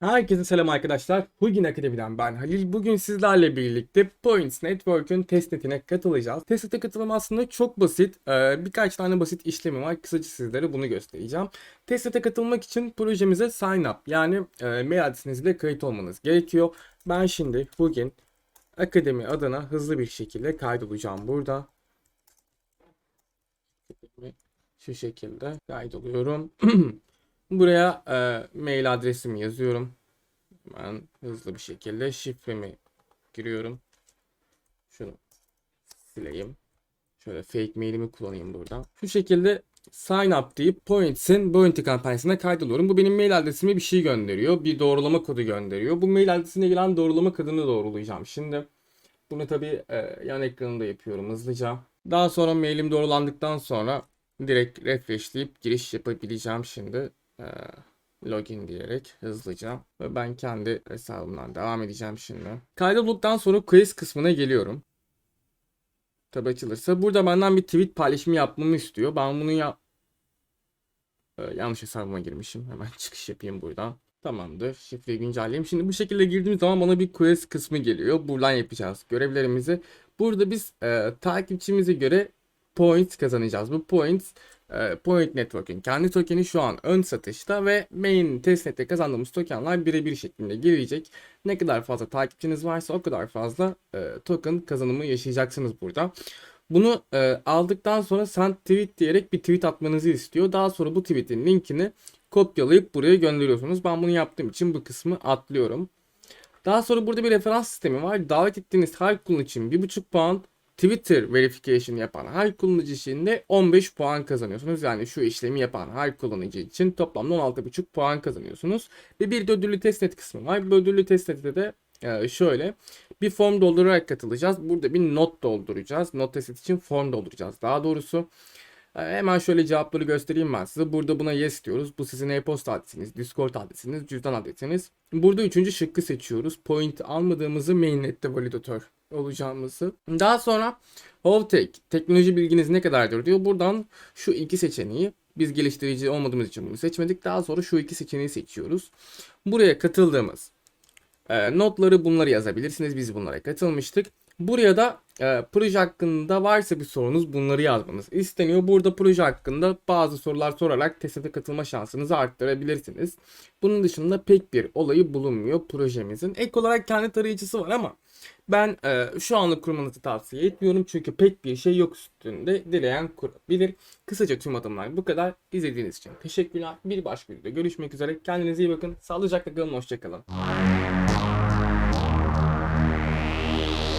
Herkese selam arkadaşlar. Bugün Akademi'den ben Halil. Bugün sizlerle birlikte Points Network'ün testnetine katılacağız. Testnete katılım aslında çok basit. Ee, birkaç tane basit işlemi var. Kısaca sizlere bunu göstereceğim. Testnete katılmak için projemize sign up yani e, mail adresinizle kayıt olmanız gerekiyor. Ben şimdi bugün Akademi adına hızlı bir şekilde kaydolacağım burada. Şu şekilde kaydoluyorum. Buraya e, mail adresimi yazıyorum. Ben hızlı bir şekilde şifremi giriyorum. Şunu sileyim. Şöyle fake mailimi kullanayım burada. Şu şekilde sign up deyip Points'in Bounty kampanyasına kaydoluyorum. Bu benim mail adresime bir şey gönderiyor. Bir doğrulama kodu gönderiyor. Bu mail adresine gelen doğrulama kodunu doğrulayacağım. Şimdi bunu tabii e, yan ekranında yapıyorum hızlıca. Daha sonra mailim doğrulandıktan sonra direkt refreshleyip giriş yapabileceğim şimdi. Ee, login diyerek hızlıca ve ben kendi hesabımdan devam edeceğim şimdi. Kaydolduktan sonra quiz kısmına geliyorum. Tabi açılırsa burada benden bir tweet paylaşımı yapmamı istiyor. Ben bunu yap Ee, yanlış hesabıma girmişim. Hemen çıkış yapayım buradan. Tamamdır. Şifreyi güncelleyeyim. Şimdi bu şekilde girdiğim zaman bana bir quiz kısmı geliyor. Buradan yapacağız görevlerimizi. Burada biz e, takipçimize göre points kazanacağız. Bu points Point Network'ün kendi tokeni şu an ön satışta ve main testnet'te kazandığımız tokenler birebir şeklinde gelecek. Ne kadar fazla takipçiniz varsa o kadar fazla e, token kazanımı yaşayacaksınız burada. Bunu e, aldıktan sonra send tweet diyerek bir tweet atmanızı istiyor. Daha sonra bu tweet'in linkini kopyalayıp buraya gönderiyorsunuz. Ben bunu yaptığım için bu kısmı atlıyorum. Daha sonra burada bir referans sistemi var. Davet ettiğiniz her kullanıcı için 1.5 puan, Twitter verification yapan her kullanıcı için de 15 puan kazanıyorsunuz. Yani şu işlemi yapan her kullanıcı için toplamda 16,5 puan kazanıyorsunuz. Ve bir de ödüllü testnet kısmı var. Bu ödüllü testnette de e, şöyle bir form doldurarak katılacağız. Burada bir not dolduracağız. Not test için form dolduracağız. Daha doğrusu hemen şöyle cevapları göstereyim ben size. Burada buna yes diyoruz. Bu sizin e-posta adresiniz, Discord adresiniz, cüzdan adresiniz. Burada üçüncü şıkkı seçiyoruz. Point almadığımızı mainnet'te validatör olacağımızı. Daha sonra Hovtek teknoloji bilginiz ne kadardır diyor. Buradan şu iki seçeneği biz geliştirici olmadığımız için bunu seçmedik. Daha sonra şu iki seçeneği seçiyoruz. Buraya katıldığımız e, notları bunları yazabilirsiniz. Biz bunlara katılmıştık. Buraya da e, proje hakkında varsa bir sorunuz bunları yazmanız isteniyor. Burada proje hakkında bazı sorular sorarak teste katılma şansınızı arttırabilirsiniz. Bunun dışında pek bir olayı bulunmuyor projemizin. Ek olarak kendi tarayıcısı var ama ben e, şu anlık kurmanızı tavsiye etmiyorum. Çünkü pek bir şey yok üstünde. Dileyen kurabilir. Kısaca tüm adımlar bu kadar. İzlediğiniz için teşekkürler. Bir başka videoda görüşmek üzere. Kendinize iyi bakın. Sağlıcakla kalın. Hoşçakalın.